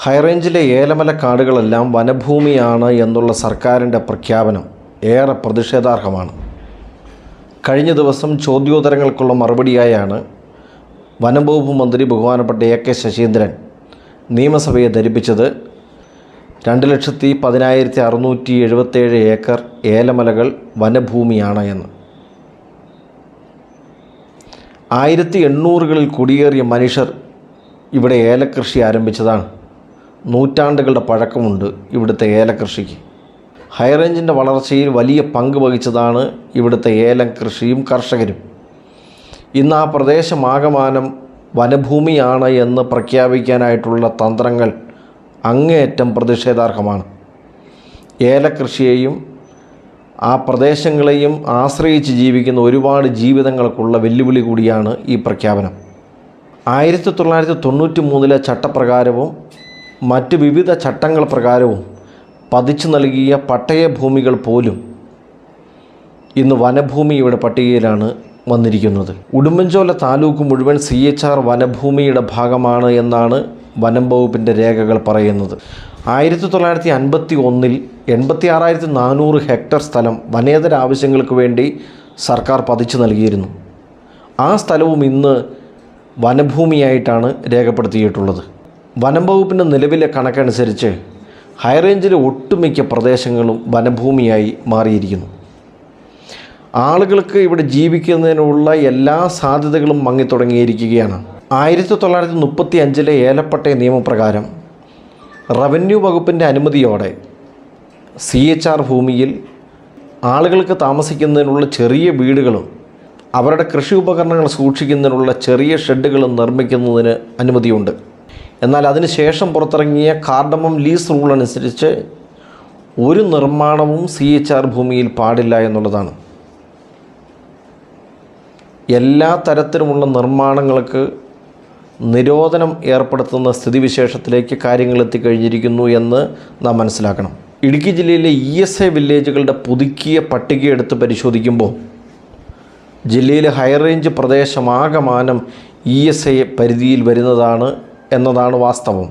ഹൈറേഞ്ചിലെ ഏലമല കാടുകളെല്ലാം വനഭൂമിയാണ് എന്നുള്ള സർക്കാരിന്റെ പ്രഖ്യാപനം ഏറെ പ്രതിഷേധാർഹമാണ്. കഴിഞ്ഞ ദിവസം ചോദ്യോത്തരങ്ങൾക്കുള്ള മറുപടിയായാണ് വനംവകുപ്പ് മന്ത്രി ബഹുമാനപ്പെട്ട എ കെ ശശീന്ദ്രൻ നിയമസഭയെ ധരിപ്പിച്ചത്. രണ്ട് ലക്ഷത്തി പതിനായിരത്തി അറുന്നൂറ്റി എഴുപത്തേഴ് ഏക്കർ ഏലമലകൾ വനഭൂമിയാണ് എന്ന്. ആയിരത്തി എണ്ണൂറുകളിൽ കുടിയേറിയ മനുഷ്യർ ഇവിടെ ഏലക്കൃഷി ആരംഭിച്ചതാണ്. നൂറ്റാണ്ടുകളുടെ പഴക്കമുണ്ട് ഇവിടുത്തെ ഏലകൃഷിക്ക്. ഹൈറേഞ്ചിന്റെ വളർച്ചയിൽ വലിയ പങ്ക് വഹിച്ചതാണ് ഇവിടുത്തെ ഏലം കൃഷിയും കർഷകരും. ഇന്ന് ആ പ്രദേശമാകമാനം വനഭൂമിയാണ് എന്ന് പ്രഖ്യാപിക്കാനായിട്ടുള്ള തന്ത്രങ്ങൾ അങ്ങേയറ്റം പ്രതിഷേധാർഹമാണ്. ഏലകൃഷിയെയും ആ പ്രദേശങ്ങളെയും ആശ്രയിച്ച് ജീവിക്കുന്ന ഒരുപാട് ജീവിതങ്ങൾക്കുള്ള വെല്ലുവിളി കൂടിയാണ് ഈ പ്രഖ്യാപനം. ആയിരത്തി തൊള്ളായിരത്തി തൊണ്ണൂറ്റി മൂന്നിലെ ചട്ടപ്രകാരവും മറ്റ് വിവിധ ചട്ടങ്ങൾ പ്രകാരവും പതിച്ചു നൽകിയ പട്ടയ ഭൂമികൾ പോലും ഇന്ന് വനഭൂമിയുടെ പട്ടികയിലാണ് വന്നിരിക്കുന്നത്. ഉടുമ്പൻചോല താലൂക്ക് മുഴുവൻ സി എച്ച് ആർ വനഭൂമിയുടെ ഭാഗമാണ് എന്നാണ് വനം വകുപ്പിന്റെ രേഖകൾ പറയുന്നത്. ആയിരത്തി തൊള്ളായിരത്തി അൻപത്തി ഒന്നിൽ എൺപത്തി ആറായിരത്തി നാനൂറ് ഹെക്ടർ സ്ഥലം വനേതര ആവശ്യങ്ങൾക്ക് വേണ്ടി സർക്കാർ പതിച്ചു നൽകിയിരുന്നു. ആ സ്ഥലവും ഇന്ന് വനഭൂമിയായിട്ടാണ് രേഖപ്പെടുത്തിയിട്ടുള്ളത്. വനം വകുപ്പിന്റെ നിലവിലെ കണക്കനുസരിച്ച് ഹൈറേഞ്ചിലെ ഒട്ടുമിക്ക പ്രദേശങ്ങളും വനഭൂമിയായി മാറിയിരിക്കുന്നു. ആളുകൾക്ക് ഇവിടെ ജീവിക്കുന്നതിനുള്ള എല്ലാ സാധ്യതകളും മങ്ങിത്തുടങ്ങിയിരിക്കുകയാണ് ആയിരത്തി തൊള്ളായിരത്തി മുപ്പത്തി അഞ്ചിലെ ഏലപ്പട്ടയ നിയമപ്രകാരം റവന്യൂ വകുപ്പിന്റെ അനുമതിയോടെ സി എച്ച് ആർ ഭൂമിയിൽ ആളുകൾക്ക് താമസിക്കുന്നതിനുള്ള ചെറിയ വീടുകളും അവരുടെ കൃഷി ഉപകരണങ്ങൾ സൂക്ഷിക്കുന്നതിനുള്ള ചെറിയ ഷെഡുകളും നിർമ്മിക്കുന്നതിന് അനുമതിയുണ്ട്. എന്നാൽ അതിനുശേഷം പുറത്തിറങ്ങിയ കാർഡമം ലീസ് റൂൾ അനുസരിച്ച് ഒരു നിർമ്മാണവും സി എച്ച് ആർ ഭൂമിയിൽ പാടില്ല എന്നുള്ളതാണ്. എല്ലാ തരത്തിലുമുള്ള നിർമ്മാണങ്ങൾക്ക് നിരോധനം ഏർപ്പെടുത്തുന്ന സ്ഥിതിവിശേഷത്തിലേക്ക് കാര്യങ്ങൾ എത്തിക്കഴിഞ്ഞിരിക്കുന്നു എന്ന് നാം മനസ്സിലാക്കണം. ഇടുക്കി ജില്ലയിലെ ഇ എസ് എ വില്ലേജുകളുടെ പുതുക്കിയ പട്ടിക എടുത്ത് പരിശോധിക്കുമ്പോൾ ജില്ലയിലെ ഹൈറേഞ്ച് പ്രദേശമാകമാനം ഇ എസ് എ പരിധിയിൽ വരുന്നതാണ് എന്നതാണ് വാസ്തവം.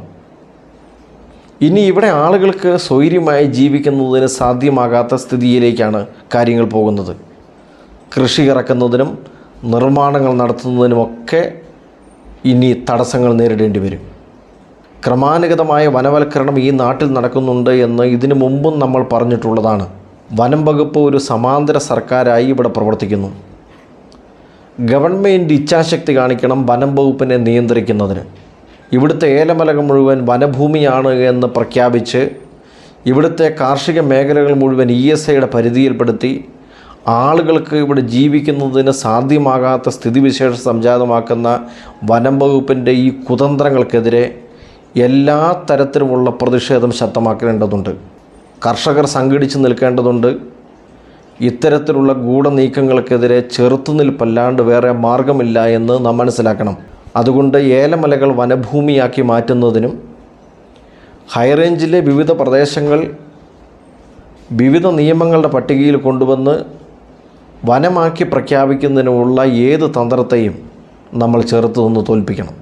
ഇനി ഇവിടെ ആളുകൾക്ക് സ്വൈര്യമായി ജീവിക്കുന്നതിന് സാധ്യമാകാത്ത സ്ഥിതിയിലേക്കാണ് കാര്യങ്ങൾ പോകുന്നത്. കൃഷി ഇറക്കുന്നതിനും നിർമ്മാണങ്ങൾ നടത്തുന്നതിനുമൊക്കെ ഇനി തടസ്സങ്ങൾ നേരിടേണ്ടി വരും. ക്രമാനുഗതമായ വനവൽക്കരണം ഈ നാട്ടിൽ നടക്കുന്നുണ്ട് എന്ന് ഇതിനു മുമ്പും നമ്മൾ പറഞ്ഞിട്ടുള്ളതാണ്. വനം വകുപ്പ് ഒരു സമാന്തര സർക്കാരായി ഇവിടെ പ്രവർത്തിക്കുന്നു. ഗവൺമെന്റ് ഇച്ഛാശക്തി കാണിക്കണം വനം വകുപ്പിനെ നിയന്ത്രിക്കുന്നതിന്. ഇവിടുത്തെ ഏലമലകൾ മുഴുവൻ വനഭൂമിയാണ് എന്ന് പ്രഖ്യാപിച്ച് ഇവിടുത്തെ കാർഷിക മേഖലകൾ മുഴുവൻ ഇ എസ് ഐയുടെ പരിധിയിൽപ്പെടുത്തി ആളുകൾക്ക് ഇവിടെ ജീവിക്കുന്നതിന് സാധ്യമാകാത്ത സ്ഥിതിവിശേഷം സംജാതമാക്കുന്ന വനം വകുപ്പിന്റെ ഈ കുതന്ത്രങ്ങൾക്കെതിരെ എല്ലാ തരത്തിലുമുള്ള പ്രതിഷേധം ശക്തമാക്കേണ്ടതുണ്ട്. കർഷകർ സംഘടിച്ച് നിൽക്കേണ്ടതുണ്ട്. ഇത്തരത്തിലുള്ള ഗൂഢനീക്കങ്ങൾക്കെതിരെ ചെറുത്തുനിൽപ്പല്ലാണ്ട് വേറെ മാർഗമില്ല എന്ന് നാം മനസ്സിലാക്കണം. അതുകൊണ്ട് ഏലമലകൾ വനഭൂമിയാക്കി മാറ്റുന്നതിനും ഹൈറേഞ്ചിലെ വിവിധ പ്രദേശങ്ങൾ വിവിധ നിയമങ്ങളുടെ പട്ടികയിൽ കൊണ്ടുവന്ന് വനമാക്കി പ്രഖ്യാപിക്കുന്നതിനുമുള്ള ഏത് തന്ത്രത്തെയും നമ്മൾ ചെറുത്തു നിന്ന് തോൽപ്പിക്കണം.